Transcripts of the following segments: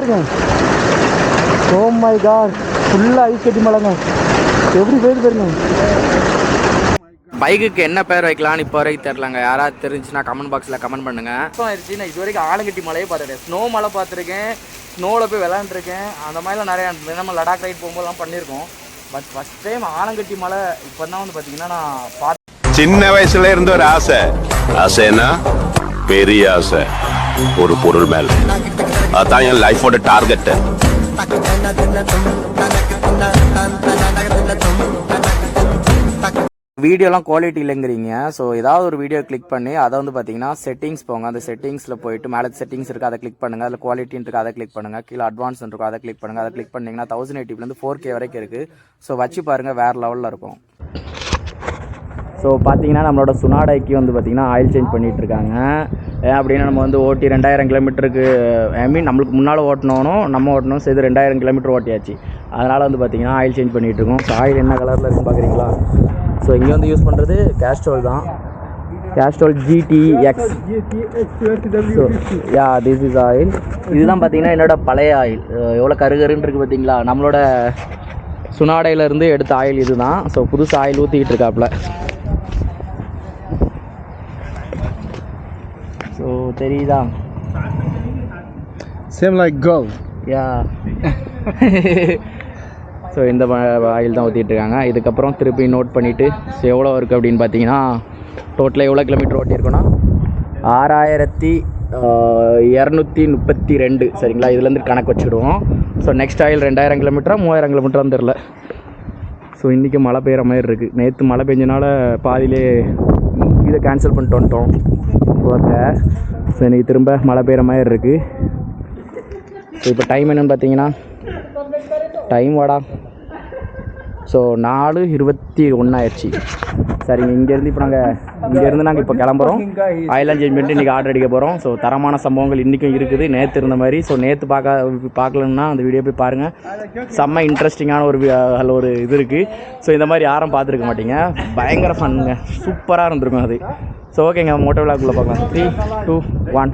பாருங்க. Oh my god ஃபுல்லாக ice கட்டி மலைங்க. எப்படி போயிட்டு பாருங்க. பைக்குக்கு என்ன பேர் வைக்கலாம்னு இப்போ வரைக்கும் தெரிலங்க யாராவது தெரிஞ்சுன்னா கமெண்ட் பாக்ஸில் கமெண்ட் பண்ணுங்க. ஆயிடுச்சு நான் இது வரைக்கும் ஆலங்கட்டி மலையே பார்த்துருக்கேன் ஸ்னோ மலை பார்த்துருக்கேன். ஸ்னோவில் போய் விளாண்டுருக்கேன் அந்த மாதிரிலாம் நிறையா நம்ம லடாக் ரைட் போகும்போதெல்லாம் பண்ணியிருக்கோம். பட் ஃபஸ்ட் டைம் ஆலங்கட்டி மலை இப்போ தான் வந்து பார்த்தீங்கன்னா நான் பார்த்து சின்ன வயசுல இருந்த ஒரு ஆசை. ஆசைன்னா பெரிய ஆசை. ஒரு பொருள் மேல. அதான் என் லைஃபோட டார்கெட்டு வீடியோலாம் குவாலிட்டி இல்லைங்கிறீங்க. ஸோ ஏதாவது ஒரு வீடியோ கிளிக் பண்ணி அதை வந்து பார்த்தீங்கன்னா செட்டிங்ஸ் போங்க. அந்த செட்டிங்ஸில் போயிட்டு மேலே செட்டிங்ஸ் இருக்குது அதை கிளிக் பண்ணுங்கள் அதில் குவாலிட்டின்னு இருக்குது அதை கிளிக் பண்ணுங்கள் கீழே அட்வான்ஸ் இருக்கும் அதை கிளிக் பண்ணுங்கள் அதை கிளிக் பண்ணிங்கன்னா தௌசண்ட் எயிட்டிலேருந்து ஃபோர் கே வரைக்கும் இருக்குது ஸோ வச்சு பாருங்கள் வேறு லெவலில் இருக்கும். ஸோ பார்த்தீங்கன்னா நம்மளோட சுனாடைக்கு வந்து பார்த்தீங்கன்னா ஆயில் சேஞ்ச் பண்ணிட்டு இருக்காங்க ஏன் அப்படின்னா நம்ம வந்து ஓட்டி ரெண்டாயிரம் கிலோமீட்டருக்கு ஐ மீன் நம்மளுக்கு முன்னால் ஓட்டணும் நம்ம ஓட்டணும் சேர்த்து ரெண்டாயிரம் கிலோமீட்டர் ஓட்டியாச்சு. அதனால் வந்து பார்த்திங்கன்னா ஆயில் சேஞ்ச் பண்ணிகிட்டு இருக்கோம் ஸோ ஆயில் என்ன கலரில் இருக்குன்னு பார்க்குறீங்களா ஸோ இங்கே வந்து யூஸ் பண்ணுறது கேஸ்ட்ரோல் தான். Castrol GT X so yeah this is oil இதுதான் பார்த்தீங்கன்னா என்னோட பழைய ஆயில் எவ்வளோ கருகருன்னு இருக்குது பார்த்தீங்களா நம்மளோட சுனாடையிலேருந்து எடுத்த ஆயில் இதுதான். ஸோ புதுசு ஆயில் ஊற்றிக்கிட்டு இருக்காப்புல. ஸோ தெரியுதா same like coal yeah so இந்த ஆயில் தான் ஊற்றிட்டு இருக்காங்க இதுக்கப்புறம் திருப்பி நோட் பண்ணிவிட்டு எவ்வளோ இருக்குது அப்படின்னு பார்த்தீங்கன்னா டோட்டலாக எவ்வளோ கிலோமீட்டர் ஓட்டியிருக்கோன்னா ஆறாயிரத்தி இரநூத்தி முப்பத்தி ரெண்டு. சரிங்களா? இதுலேருந்து கணக்கு வச்சுடுவோம் ஸோ நெக்ஸ்ட் ஆயில் ரெண்டாயிரம் கிலோமீட்டரா மூவாயிரம் கிலோமீட்டரான்னு தெரில ஸோ இன்றைக்கி மழை பெய்கிற மாதிரி இருக்குது நேற்று மழை பெஞ்சனால பாதியிலே இதை கேன்சல் பண்ணிட்டு வந்துட்டோம். ஓகே ஸோ இன்றைக்கி திரும்ப மழை பெய்கிற மாதிரி இருக்குது ஸோ இப்போ டைம் என்னன்னு பார்த்தீங்கன்னா டைம் வாடா. ஸோ நாலு இருபத்தி ஒன்றாயிடுச்சு சரிங்க இங்கேருந்து இப்போ நாங்கள் இங்கேருந்து நாங்கள் இப்போ கிளம்புறோம். ஆயிலாம் சேஞ்ச் பண்ணிட்டு இன்றைக்கி ஆர்டர் அடிக்க போகிறோம் ஸோ தரமான சம்பவங்கள் இன்றைக்கும் இருக்குது. நேற்று இருந்த மாதிரி. ஸோ நேற்று பார்க்க பார்க்கலன்னா அந்த வீடியோ போய் பாருங்கள் செம்ம இன்ட்ரெஸ்டிங்கான ஒரு அதில் ஒரு இது இருக்குது ஸோ இந்த மாதிரி யாரும் பார்த்துருக்க மாட்டீங்க. பயங்கர ஃபன்னுங்க சூப்பராக இருந்திருக்கும் அது. ஸோ ஓகேங்க மோட்டோ விளாக்குள்ளே பார்க்கலாம். த்ரீ டூ ஒன்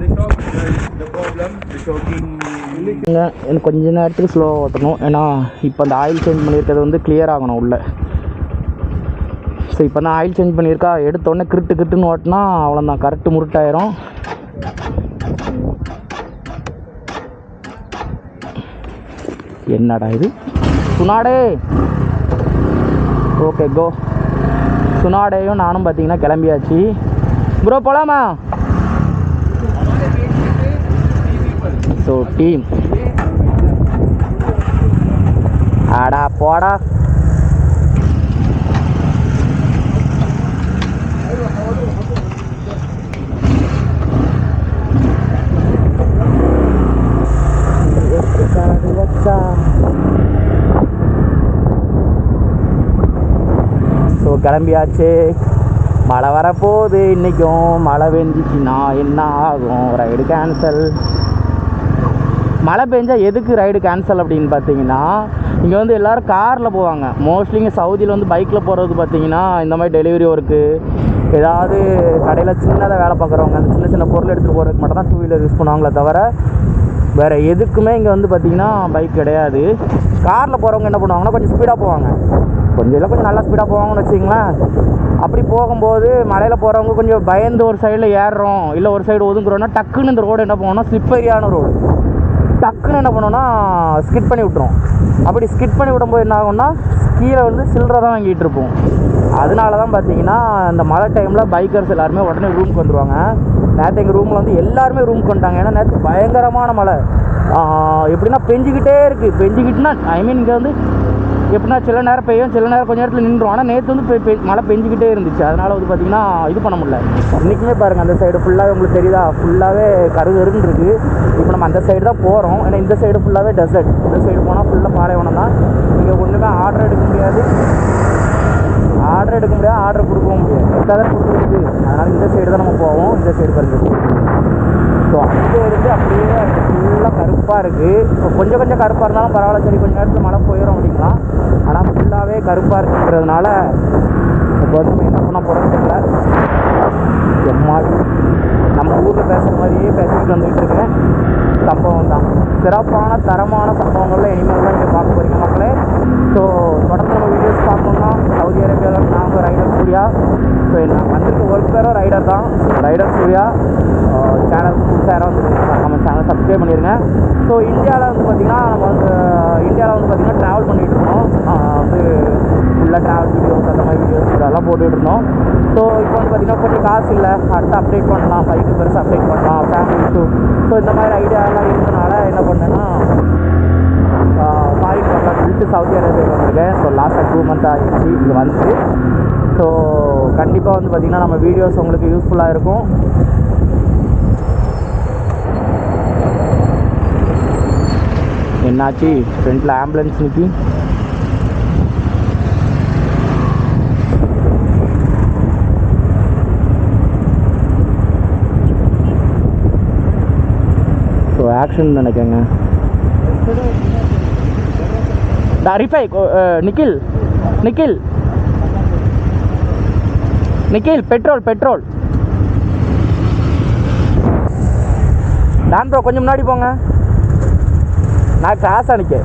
இல்லைங்க எனக்கு கொஞ்ச நேரத்துக்கு ஸ்லோவாக ஓட்டணும். ஏன்னா இப்போ அந்த ஆயில் சேஞ்ச் பண்ணியிருக்கிறது வந்து கிளியர் ஆகணும் உள்ள. ஸோ இப்போ தான் ஆயில் சேஞ்ச் பண்ணியிருக்கா எடுத்தோடனே கிரிட்டு கிட்டுன்னு ஓட்டினா அவ்வளோதான் கரெக்டு முருட்டாயிரும். என்னடா இது? சுனாடே! ஓகே கோ சுனாடேயும் நானும் பார்த்தீங்கன்னா கிளம்பியாச்சு. ப்ரோ போகலாமா ஸோ டீம் ஆடா போடா ஸோ கிளம்பியாச்சு மழை வரப்போகுது இன்றைக்கும் மழை பெஞ்சிச்சுன்னா என்ன ஆகும்? ரைடு கேன்சல் மழை பெஞ்சால் எதுக்கு ரைடு கேன்சல் அப்படின்னு பார்த்தீங்கன்னா இங்கே வந்து எல்லோரும் காரில் போவாங்க. மோஸ்ட்லி இங்கே சவுதியில் வந்து பைக்கில் போகிறது பார்த்தீங்கன்னா இந்த மாதிரி டெலிவரி ஒர்க்கு ஏதாவது கடையில் சின்னதாக வேலை பார்க்குறவங்க அந்த சின்ன சின்ன பொருள் எடுத்துகிட்டு போகிறதுக்கு மட்டும் தான் டூ வீலர் யூஸ் பண்ணுவாங்களே தவிர வேறு எதுக்குமே இங்கே வந்து பார்த்திங்கன்னா பைக் கிடையாது. காரில் போகிறவங்க என்ன பண்ணுவாங்கன்னா கொஞ்சம் ஸ்பீடாக போவாங்க. கொஞ்சம் இல்லை கொஞ்சம் நல்லா ஸ்பீடாக போவாங்கன்னு வச்சிங்களேன் அப்படி போகும்போது மலையில் போகிறவங்க கொஞ்சம் பயந்து ஒரு சைடில் ஏறுறோம் இல்லை ஒரு சைடு ஒதுங்குறோன்னா டக்குன்னு இந்த ரோடு என்ன பண்ணுவோம்னா ஸ்லிப்பரியான ரோடு டக்குன்னு என்ன பண்ணோன்னா ஸ்கிட் பண்ணி விட்ருவோம் அப்படி ஸ்கிட் பண்ணி விடும்போது என்ன ஆகும்னா கீழே வந்து சில்லறை தான் வாங்கிட்டு இருப்போம். அதனால தான் பார்த்தீங்கன்னா இந்த மழை டைமில் பைக்கர்ஸ் எல்லாருமே உடனே ரூமுக்கு வந்துடுவாங்க நேற்று எங்கள் ரூமில் வந்து எல்லாருமே ரூமுக்கு வந்துட்டாங்க. ஏன்னா நேற்று பயங்கரமான மழை. எப்படின்னா பெஞ்சிக்கிட்டே இருக்குது பெஞ்சிக்கிட்டுனா ஐ மீன் இங்கே வந்து எப்படின்னா சில நேரம் பெய்யும் சில நேரம் கொஞ்ச நேரத்தில் நின்றும் ஆனால் நேற்று வந்து மழை பெஞ்சிக்கிட்டே இருந்துச்சு. அதனால் வந்து பார்த்திங்கன்னா இது பண்ண முடியல. இன்றைக்குமே பாருங்கள் அந்த சைடு ஃபுல்லாகவே உங்களுக்கு தெரியுதா? ஃபுல்லாகவே கருகருன்னு இருக்குது இப்போ நம்ம அந்த சைடு தான் போகிறோம் ஏன்னா இந்த சைடு ஃபுல்லாகவே டெசர்ட் இந்த சைடு போனால் ஃபுல்லாக பாலைவனம் தான். இங்கே ஒன்றுமே ஆர்டர் எடுக்க முடியாது. ஆர்டர் எடுக்க முடியாது ஆர்டர் கொடுக்கவும் முடியாது. தான் கொடுத்துருக்குது. அதனால் இந்த சைடு தான் நம்ம போவோம். இந்த சைடு பாருங்க. ஸோ அங்கே இருந்து அப்படியே ஃபுல்லாக கருப்பாக இருக்குது இப்போ கொஞ்சம் கொஞ்சம் கருப்பாக இருந்தாலும் பரவாயில்ல. சரி கொஞ்சம் நேரத்தில் மழை போயிடும் அப்படிங்கலாம் ஆனால் ஃபுல்லாகவே கருப்பாக இருக்குன்றதுனால இப்போ வந்து நம்ம என்ன பண்ண போகிறோம்னு தெரியல. எம்மா நம்ம ஊரில் பேசுகிற மாதிரியே பேசிட்டு வந்துகிட்டு இருக்கேன். சம்பவம் தான். சிறப்பான தரமான சம்பவங்கள்ல இனிமேல் தான் நீங்கள் பார்க்க போகிறீங்க மக்களே. ஸோ தொடர்ந்து பார்த்தோம்னா சவுதி அரேபியாவில் நாங்கள் ரைடர் சூர்யா. ஸோ நான் வந்திருக்க ஒர்க் பேரும் ரைடர் தான். ரைடர் சூர்யா சேனல் புதுசாக யாராவது நம்ம சேனல் சப்ஸ்கிரைப் பண்ணிடுங்க ஸோ இந்தியாவில் வந்து பார்த்திங்கன்னா நம்ம வந்து இந்தியாவில் வந்து பார்த்திங்கன்னா ட்ராவல் பண்ணிகிட்டு இருக்கோம் வந்து ஃபுல்லாக ட்ராவல் வீடியோஸ் அந்த மாதிரி வீடியோஸ் இதெல்லாம் போட்டுகிட்டு இருந்தோம். ஸோ இப்போ வந்து பார்த்திங்கன்னா கொஞ்சம் காசு இல்லை. அடுத்து அப்டேட் பண்ணலாம். பைக்கு பெருசாக அப்டேட் பண்ணலாம். ஃபேமிலி இஷ்யூ ஸோ இந்த மாதிரி ஐடியாலாம் இருந்ததுனால என்ன பண்ணேன்னா ஃபாரின் பண்ணலாம் சொல்லிட்டு சவுதி அரேபியா வந்திருக்கேன் ஸோ லாஸ்ட்டாக டூ மந்த் ஆகிடுச்சு இது வந்து. ஸோ கண்டிப்பாக வந்து பார்த்திங்கன்னா நம்ம வீடியோஸ் உங்களுக்கு யூஸ்ஃபுல்லாக இருக்கும். என்னாச்சு? ஃப்ரண்ட்டில் ஆம்புலன்ஸ் நிற்கி ஸோ ஆக்ஷன் நினைக்கங்க ரிஃபை நிக்கில் நிக்கில் நிக்கில் பெட்ரோல் பெட்ரோல் டான் ப்ரோ கொஞ்சம் முன்னாடி போங்க. நான் கிராஸ் அனுக்க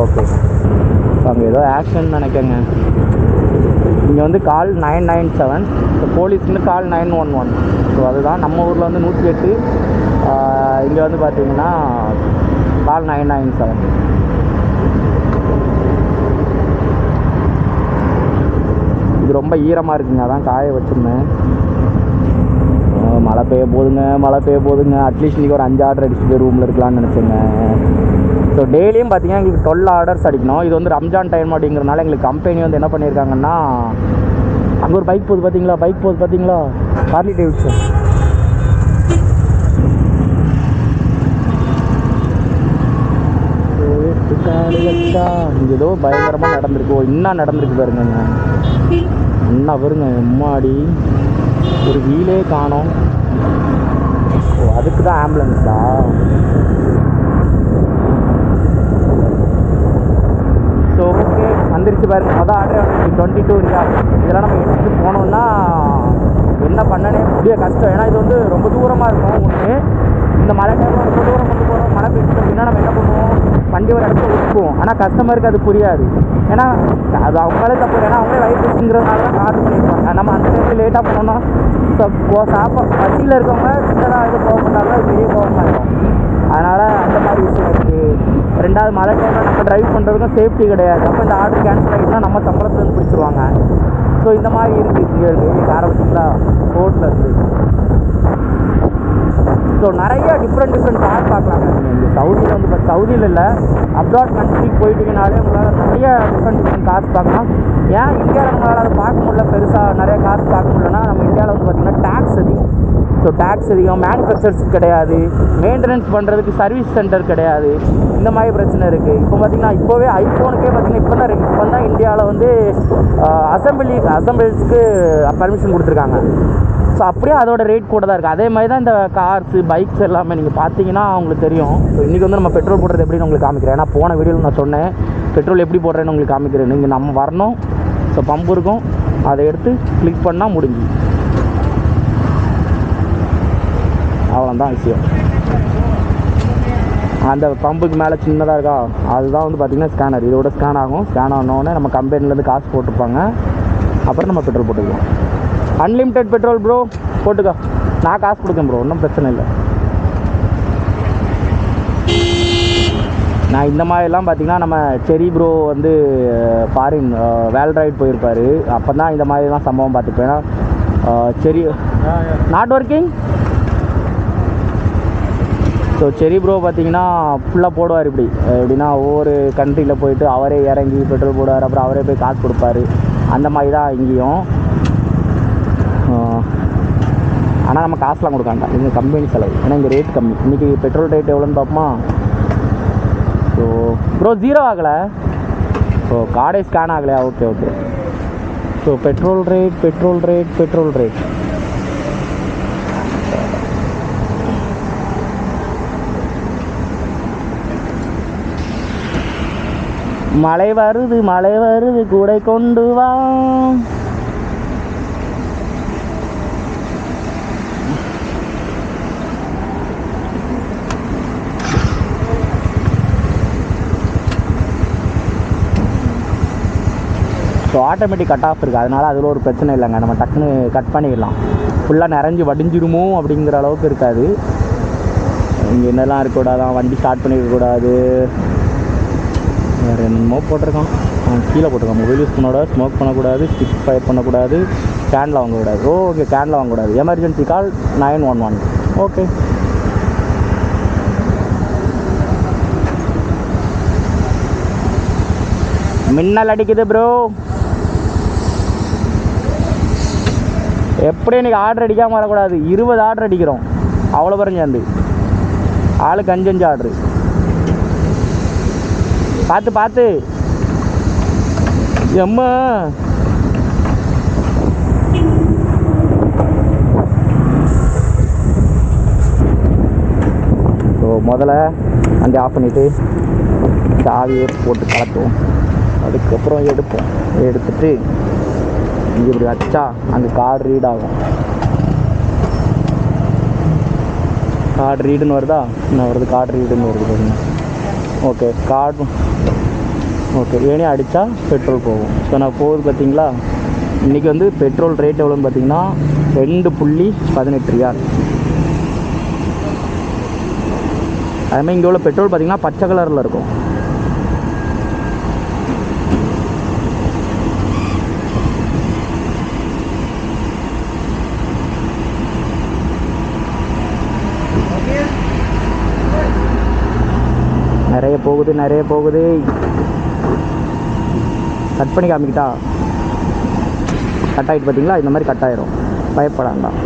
ஓகே அங்கே ஏதோ ஆக்ஷன் நினைக்கங்க. இங்கே வந்து கால் நைன் நைன் செவன் இப்போ போலீஸ்னு call nine one one so அதுதான் நம்ம ஊரில் வந்து நூற்றி எட்டு. இங்கே வந்து பார்த்தீங்கன்னா கால் நைன் நைன் செவன் இது ரொம்ப ஈரமாக இருக்குங்க அதான் காய வச்சுருந்தேன். மழை பெய்ய போதுங்க மழை பெய்ய போதுங்க. அட்லீஸ்ட் இன்றைக்கி ஒரு அஞ்சு ஆர்டர் அடிச்சுட்டு போய் ரூமில் இருக்கலாம்னு நினச்சேங்க. ஸோ டெய்லியும் பார்த்தீங்கன்னா எங்களுக்கு டுவெல் ஆர்டர்ஸ் அடிக்கணும். இது வந்து ரம்ஜான் டைம் அப்படிங்கிறனால எங்களுக்கு கம்பெனி வந்து என்ன பண்ணியிருக்காங்கன்னா அங்கே ஒரு பைக் போகுது பார்த்தீங்களா பைக் போகுது பார்த்தீங்களா ஹார்லி டேவிட்ஸன் இங்கே ஏதோ பயங்கரமாக நடந்திருக்கு. ஓ என்ன நடந்திருக்கு பாருங்க என்ன பாருங்க எம்மாடி. ஒரு வீலே காணோம். ஓ அதுக்கு தான் ஆம்புலன்ஸா ஸோ ஓகே வந்துருச்சு பாருங்க. மொதல் ஆர்டர் வந்துருச்சு. டுவெண்ட்டி டூ இருக்கா? இதெல்லாம் நம்ம எடுத்துகிட்டு போனோம்னா என்ன பண்ணனே முடிய கஷ்டம். ஏன்னா இது வந்து ரொம்ப தூரமாக இருக்கும். ஒன்று இந்த மழை டைமில் ரொம்ப தூரம் கொண்டு போகிறோம் மழை பெய்யுது அப்படின்னா நம்ம என்ன பண்ணுவோம்? வண்டி ஒரு இடத்துல இருக்கும் ஆனால் கஸ்டமருக்கு அது புரியாது. ஏன்னா அது அவங்களே தப்பு ஏன்னா அவங்களே வயிற்றுங்கிறதுனால தான் ஆர்டர் பண்ணியிருப்பாங்க நம்ம அந்த டைமில் லேட்டாக போனோம்னா இப்போ சாப்பா பசியில் இருக்கவங்க சின்னதாக இது போக மாட்டாங்க. அது பெரிய இருக்கும் அதனால் அந்த மாதிரி விஷயம் இருக்குது ரெண்டாவது மழை டைமில் நம்ம ட்ரைவ் பண்ணுறதுக்கும் சேஃப்டி கிடையாது. அப்போ இந்த ஆர்டர் கேன்சல் ஆகிட்டுனா நம்ம சம்பளத்துல இருந்து பிடிச்சிருவாங்க. ஸோ இந்த மாதிரி இருக்குது இங்கே இருக்குது ஆரம்பிச்சிங்களா ரோட்டில் இருக்குது ஸோ நிறைய டிஃப்ரெண்ட் டிஃப்ரெண்ட் கார் பார்க்கலாம். நீங்கள் சவுதியில் வந்து இப்போ சவுதியில் இல்லை அப்ராட் கண்ட்ரிக்கு போயிட்டீங்கனாலே உங்களால் நிறைய டிஃப்ரெண்ட் டிஃப்ரெண்ட் கார்ஸ் பார்க்கலாம். ஏன் இந்தியாவில் நம்மளால் அதை பார்க்க முடியல? பெருசாக நிறைய கார்ஸ் பார்க்க முடியலன்னா நம்ம இந்தியாவில் வந்து பார்த்திங்கன்னா டேக்ஸ் அதிகம். ஸோ டேக்ஸ் அதிகம் மேனுஃபேக்சர்ஸ் கிடையாது. மெயின்டெனன்ஸ் பண்ணுறதுக்கு சர்வீஸ் சென்டர் கிடையாது. இந்த மாதிரி பிரச்சனை இருக்குது இப்போ பார்த்திங்கன்னா இப்போவே ஐஃபோனுக்கே பார்த்திங்கன்னா இப்போ தான் இப்போ தான் இந்தியாவில் வந்து அசம்பிளி அசம்பிள்ஸ்க்கு பர்மிஷன் கொடுத்துருக்காங்க. ஸோ அப்படியே அதோட ரேட் கூட தான் இருக்குது அதே மாதிரி தான் இந்த கார்ஸு பைக்ஸ் எல்லாமே நீங்கள் பார்த்தீங்கன்னா அவங்களுக்கு தெரியும். ஸோ இன்றைக்கி வந்து நம்ம பெட்ரோல் போடுறது எப்படின்னு உங்களுக்கு காமிக்கிறேன். ஏன்னா போன வீடியோவில் நான் சொன்னேன். பெட்ரோல் எப்படி போடுறேன்னு உங்களுக்கு காமிக்கிறேன். நீங்கள் நம்ம வரணும். ஸோ பம்பு இருக்கும். அதை எடுத்து கிளிக் பண்ணால் முடிஞ்சு அவ்வளோதான் விஷயம் அந்த பம்புக்கு மேலே சின்னதாக இருக்கா? அதுதான் வந்து பார்த்திங்கன்னா ஸ்கேனர் இதோட ஸ்கேன் ஆகும். ஸ்கேன் ஆனோடனே நம்ம கம்பெனிலேருந்து காசு போட்டிருப்பாங்க. அப்புறம் நம்ம பெட்ரோல் போட்டுக்கலாம். அன்லிமிட்டெட் பெட்ரோல் ப்ரோ போட்டுக்கோ. நான் காசு கொடுக்கேன் ப்ரோ ஒன்றும் பிரச்சனை இல்லை. நான் இந்த மாதிரிலாம் பார்த்தீங்கன்னா நம்ம செரி ப்ரோ வந்து ஃபாரின் வேல் ரைட் போயிருப்பார். அப்போ தான் இந்த மாதிரிலாம் சம்பவம் பார்த்துப்பேன். செரி நாட் ஒர்க்கிங் ஸோ செரி ப்ரோ பார்த்தீங்கன்னா ஃபுல்லாக போடுவார் இப்படி. எப்படின்னா ஒவ்வொரு கண்ட்ரியில் போயிட்டு அவரே இறங்கி பெட்ரோல் போடுவார் அப்புறம் அவரே போய் காசு கொடுப்பாரு. அந்த மாதிரி தான் இங்கேயும். ஆனால் நம்ம காசுலாம் கொடுக்காண்டா இங்கே கம்பெனி செலவு. ஏன்னா இங்கே ரேட் கம்மி. இன்றைக்கி பெட்ரோல் ரேட் எவ்வளோன்னு பார்ப்போமா? ஸோ ப்ரோ ஜீரோ ஆகலை. ஸோ கார்டே ஸ்கேன் ஆகலையா? Okay okay so petrol rate petrol rate petrol rate மழை வருது மழை வருது கூடை கொண்டு வா. ஸோ ஆட்டோமேட்டிக் கட் ஆஃப் இருக்குது அதனால அதில் ஒரு பிரச்சனை இல்லைங்க. நம்ம டக்குன்னு கட் பண்ணிடலாம். ஃபுல்லாக நிறைஞ்சு வடிஞ்சிடுமோ அப்படிங்கிற அளவுக்கு இருக்காது. இங்கே என்னெல்லாம் இருக்கக்கூடாதான்? வண்டி ஸ்டார்ட் பண்ணிக்கக்கூடாது வேறு என்னமோ போட்டிருக்கான். அவன் கீழே போட்டிருக்கான். மொபைல் யூஸ் பண்ணக்கூடாது ஸ்மோக் பண்ணக்கூடாது ஸ்டிக் ஃபயர் பண்ணக்கூடாது கேனில் வாங்கக்கூடாது. ஓ ஓகே கேனில் வாங்கக்கூடாது. Emergency call nine one one okay மின்னல் அடிக்குது ப்ரோ எப்படி இன்றைக்கி ஆர்டர் அடிக்காமல் வரக்கூடாது. இருபது ஆர்டர் அடிக்கிறோம். அவ்வளோ பேரும் சேர்ந்து. ஆளுக்கு அஞ்சு அஞ்சு ஆர்டரு பார்த்து பார்த்து. எம்மா. ஸோ முதல்ல வண்டி ஆஃப் பண்ணிவிட்டு சாவியை போட்டு கலட்டுவோம் அதுக்கப்புறம் எடுப்போம். எடுத்துட்டு இங்கே இப்படி வச்சா அங்கே கார்டு ரீட் ஆகும். கார்டு ரீடுன்னு வருதா? என்ன வருது? கார்டு ரீடுன்னு வருது ஓகே கார்டு ஓகே ஏனே அடித்தா பெட்ரோல் போகும். ஸோ நான் போகுது பார்த்தீங்களா இன்றைக்கி வந்து பெட்ரோல் ரேட் எவ்வளோன்னு பார்த்தீங்கன்னா ரெண்டு புள்ளி பதினெட்டு ரியால் அதுமாதிரி இங்கே உள்ள பெட்ரோல் பார்த்தீங்கன்னா பச்சை கலரில் இருக்கும். நிறைய போகுது நிறைய போகுது. கட் பண்ணி காமிக்கிட்டா? கட் ஆகிட்டு பார்த்தீங்களா இந்த மாதிரி கட் ஆயிரும். பயப்படாண்டாம்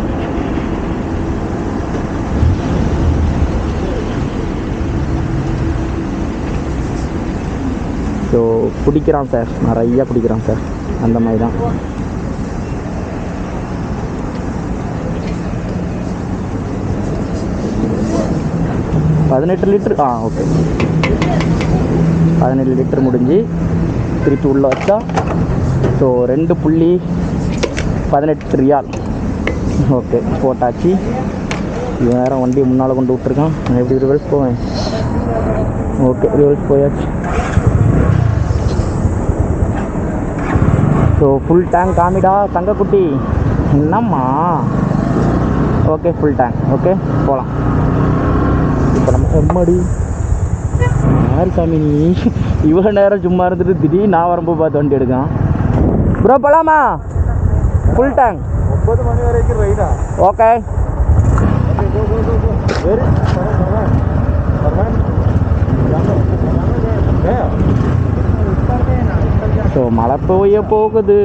ஸோ குடிக்கிறான் சார். நிறைய குடிக்கிறான் சார். அந்த மாதிரி தான். பதினெட்டு லிட்டர் ஆ ஓகே. பதினேழு லிட்டர் முடிஞ்சு திருப்பி உள்ளே வச்சா ஸோ ரெண்டு புள்ளி பதினெட்டு ரியால். ஓகே போட்டாச்சு. இவன் நேரம் வண்டியை முன்னால் கொண்டு விட்ருக்கான் நான் எப்படி ரிவர்ஸ் போவேன்? ஓகே ரிவர்ஸ் போயாச்சு. ஸோ ஃபுல் டேங்க் காமிடா தங்கக்குட்டி. என்னம்மா? ஓகே ஃபுல் டேங்க் ஓகே போகலாம் இப்போ நம்ம எம்மடி யார் சாமி நீ? இவ்வளோ நேரம் சும்மா இருந்துட்டு திடீர்னு நான் வரும்போது பார்த்து வண்டி எடுக்கான். ப்ரோ போகலாமா ஃபுல் டேங்க் ஒன்பது மணி வரைக்கும் ரைடா ஓகே ஸோ மழை பெய்ய போகுது.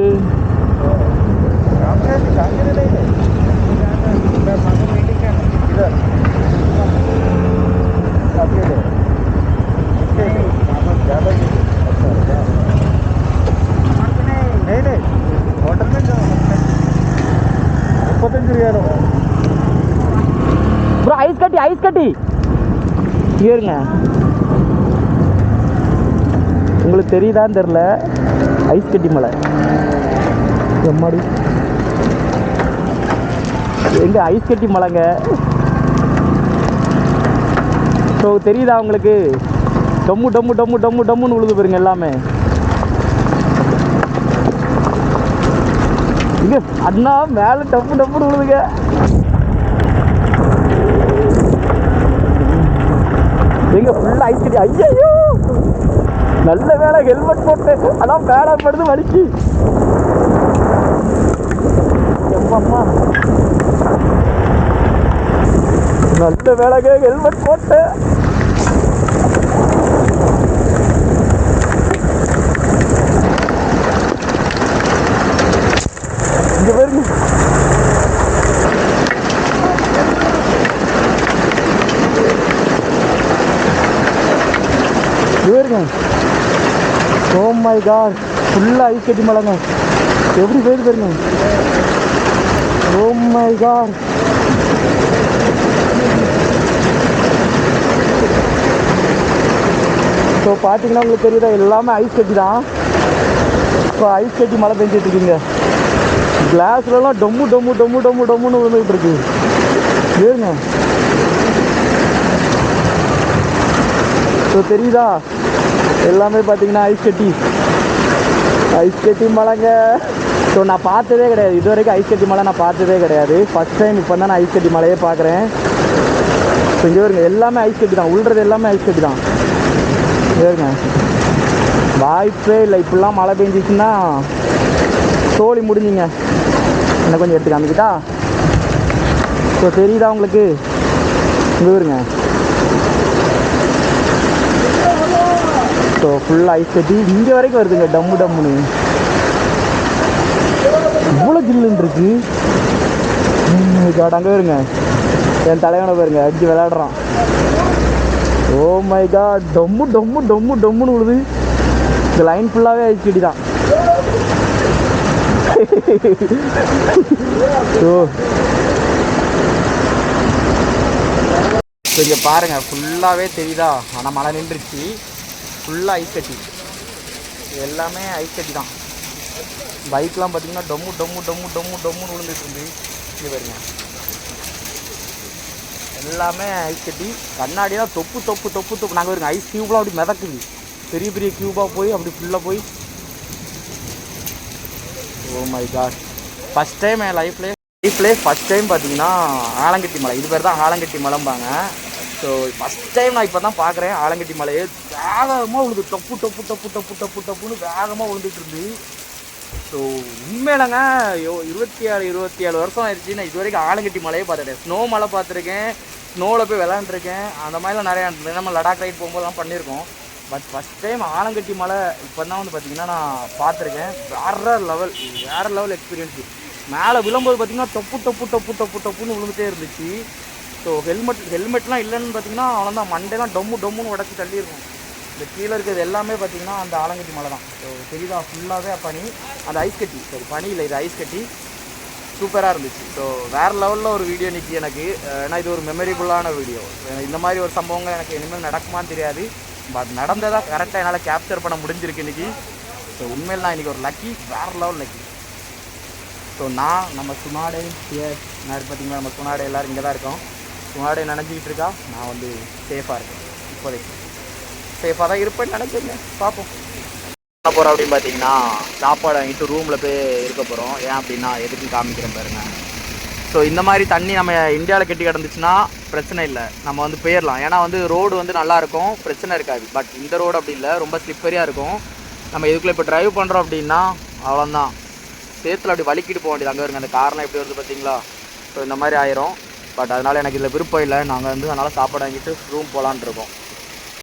முப்பத்தஞ்சு ரியாலோ ப்ரோ ஐஸ் கட்டி ஐஸ் கட்டி. ஏறுங்க உங்களுக்கு தெரியுதான்னு தெரில ஐஸ் கட்டி மலை. எம்மாடி? எங்கே ஐஸ் கட்டி மலைங்க? ஸோ தெரியுதா உங்களுக்கு? டம்மு டம்மு டம்மு டம்மு டம்முன்னு உழுது பாருங்க எல்லாமே. இங்க அண்ணா மேலே டம்மு டம்முன்னு விழுதுங்க எங்க ஃபுல்லா ஐஸ் ஐயோ நல்ல வேலை ஹெல்மெட் போட்டு அதான் பேடா படுது வலிக்கு. எம்மம்மா நல்ல வேலைக்கு ஹெல்மெட் போட்டு. இங்க பாருங்க இங்க பாருங்க ஓ மை காட் ஃபுல்லாக ஐஸ் கட்டி மலைங்க. எப்படி போயிது பாருங்க. Oh my God. ஸோ பார்த்தீங்கன்னா உங்களுக்கு தெரியுதா எல்லாமே ஐஸ் கட்டி தான். இப்போ ஐஸ் கட்டி மழை பெஞ்சிட்ருக்குங்க கிளாஸ்லலாம் டொம்மு டொம்மு டொம்மு டொம்மு டொம்முன்னு விழுந்துகிட்டு இருக்கு. ஏங்க ஸோ தெரியுதா? எல்லாமே பார்த்தீங்கன்னா ஐஸ் கட்டி. ஐஸ் கட்டி மலைங்க ஸோ நான் பார்த்ததே கிடையாது. இது வரைக்கும் ஐஸ் கட்டி மலை நான் பார்த்ததே கிடையாது. ஃபஸ்ட் டைம் இப்போ தான் நான் ஐஸ் கட்டி மலையே பார்க்குறேன். ஸோ இங்கே வருங்க எல்லாமே ஐஸ் கட்டி தான். உள்றது எல்லாமே ஐஸ் கட்டி தான். வருங்க வாய்ப்பே இல்லை. இப்படிலாம் மழை பெஞ்சிச்சுன்னா தோழி முடிஞ்சுங்க. இன்னும் கொஞ்சம் எடுத்து காமிக்கிட்டா? ஸோ தெரியுதா உங்களுக்கு? இங்கே வருங்க ஸோ ஃபுல்லாக ஐஸ் கட்டி இங்கே வரைக்கும் வருதுங்க டம்மு டம்முன்னு. இவ்வளோ ஜில்லுன்னு இருக்கு. காட் அங்கே வருங்க என் தலைவனை பாருங்க அடிச்சு விளையாடுறான். ஓ மை காட் டம்மு டம்மு டம்மு டம்முன்னு விழுது இந்த லைன் ஃபுல்லாகவே ஐஸ் கட்டி தான் ஸோ இங்கே பாருங்கள் ஃபுல்லாகவே தெரியுதா? ஆனால் மழை நின்றுச்சு. ஃபுல்லாக ஐஸ் கட்டி. எல்லாமே ஐஸ் கட்டி தான். பைக்லாம் பார்த்தீங்கன்னா டொம்மு டொம்மு டொம்மு டொம்மு டொம்முன்னு விழுந்துட்டு இருந்து இங்கே பாருங்க. எல்லாமே ஐஸ் கட்டி. கண்ணாடியெல்லாம் தொப்பு தொப்பு தொப்பு தொப்பு. நாங்கள் ஒரு ஐஸ் க்யூப்லாம் அப்படி மிதக்குது. பெரிய பெரிய க்யூபாக போய் அப்படி ஃபுல்லாக போய் oh my god first time என் லைஃப்லேயே லைஃப்லேயே ஃபஸ்ட் டைம் பார்த்தீங்கன்னா ஆலங்கட்டி மலை. இது பேர் தான் ஆலங்கட்டி மலைம்பாங்க. ஸோ ஃபஸ்ட் டைம் நான் இப்போ தான் பார்க்குறேன். ஆலங்கட்டி மலையே வேகமாக விழுது டப்பு டப்பு டப்பு டப்பு டப்பு டப்புன்னு வேகமாக விழுந்துட்டு இருந்து. ஸோ உண்மையிலங்க ஐயோ இருபத்தி ஏழு இருபத்தி ஏழு வருஷம் ஆயிடுச்சு. நான் இது வரைக்கும் ஆலங்கட்டி மலையே பார்த்துட்டேன். ஸ்னோ மலை பார்த்துருக்கேன். ஸ்னோவில் போய் விளாண்டுருக்கேன் அந்த மாதிரிலாம் நிறையா நம்ம லடாக் ரைட் போகும்போதெல்லாம் பண்ணியிருக்கோம். பட் ஃபஸ்ட் டைம் ஆலங்கட்டி மலை இப்போ தான் வந்து பார்த்தீங்கன்னா நான் பார்த்துருக்கேன். வேற லெவல் வேற லெவல் எக்ஸ்பீரியன்ஸு மேலே விழும்போது பார்த்தீங்கன்னா தொப்பு தொப்பு தொப்பு தொப்பு தொப்புன்னு விழுந்துட்டே இருந்துச்சு. ஸோ ஹெல்மெட் ஹெல்மெட்லாம் இல்லைன்னு பார்த்தீங்கன்னா அவ்வளோதான் மண்டைலாம் டொம்மு டொம்முன்னு உடச்சி தள்ளியிருக்கும். இந்த கீழே இருக்கிறது எல்லாமே பார்த்தீங்கன்னா அந்த ஆலங்கட்டி மலை தான். ஸோ தெரியுதா? ஃபுல்லாகவே பனி. அந்த ஐஸ் கட்டி. சரி பனி இல்லை இது ஐஸ் கட்டி. சூப்பராக இருந்துச்சு. ஸோ வேறு லெவலில் ஒரு வீடியோ நிற்கி எனக்கு. ஏன்னா இது ஒரு மெமரிபுல்லான வீடியோ இந்த மாதிரி ஒரு சம்பவங்கள் எனக்கு இனிமேல் நடக்குமான்னு தெரியாது. பட் நடந்ததாக கரெக்டாக என்னால் கேப்சர் பண்ண முடிஞ்சிருக்கு இன்னைக்கு. ஸோ உண்மையில் நான் இன்றைக்கி ஒரு லக்கி வேறு லெவல் லக்கி ஸோ நான் நம்ம சுனாடே எஸ் நான் பார்த்தீங்களா நம்ம சுனாடே எல்லோரும் இங்கே தான் இருக்கோம். சுனாடே நினைஞ்சிக்கிட்டு இருக்கா? நான் வந்து சேஃபாக இருக்கேன். இப்போதைக்கு. சேஃபாக தான் இருப்பேன்னு நினைக்கிறேங்க பார்ப்போம். என்ன போகிறோம் அப்படின்னு பார்த்தீங்கன்னா சாப்பாடு வாங்கிட்டு ரூமில் போய் இருக்க போகிறோம் ஏன் அப்படின்னா எதுக்கு காமிக்கிறேன் பாருங்க. ஸோ இந்த மாதிரி தண்ணி நம்ம இந்தியாவில் கெட்டி கிடந்துச்சுன்னா பிரச்சனை இல்லை. நம்ம வந்து போயிடலாம் ஏன்னா வந்து ரோடு வந்து நல்லாயிருக்கும் பிரச்சனை இருக்காது. பட் இந்த ரோடு அப்படி இல்லை. ரொம்ப ஸ்லிப்பரியாக இருக்கும். நம்ம இதுக்குள்ளே இப்போ டிரைவ் பண்ணுறோம் அப்படின்னா அவ்வளோதான் சேத்துல அப்படி வலிக்கிட்டு போக வேண்டியது அங்கே இருங்க. அந்த காரணம் எப்படி வருது பார்த்தீங்களா ஸோ இந்த மாதிரி ஆயிரும். பட் அதனால் எனக்கு இதில் விருப்பம் இல்லை. நாங்கள் வந்து அதனால் சாப்பாடு வாங்கிட்டு ரூம் போகலான் இருக்கோம்.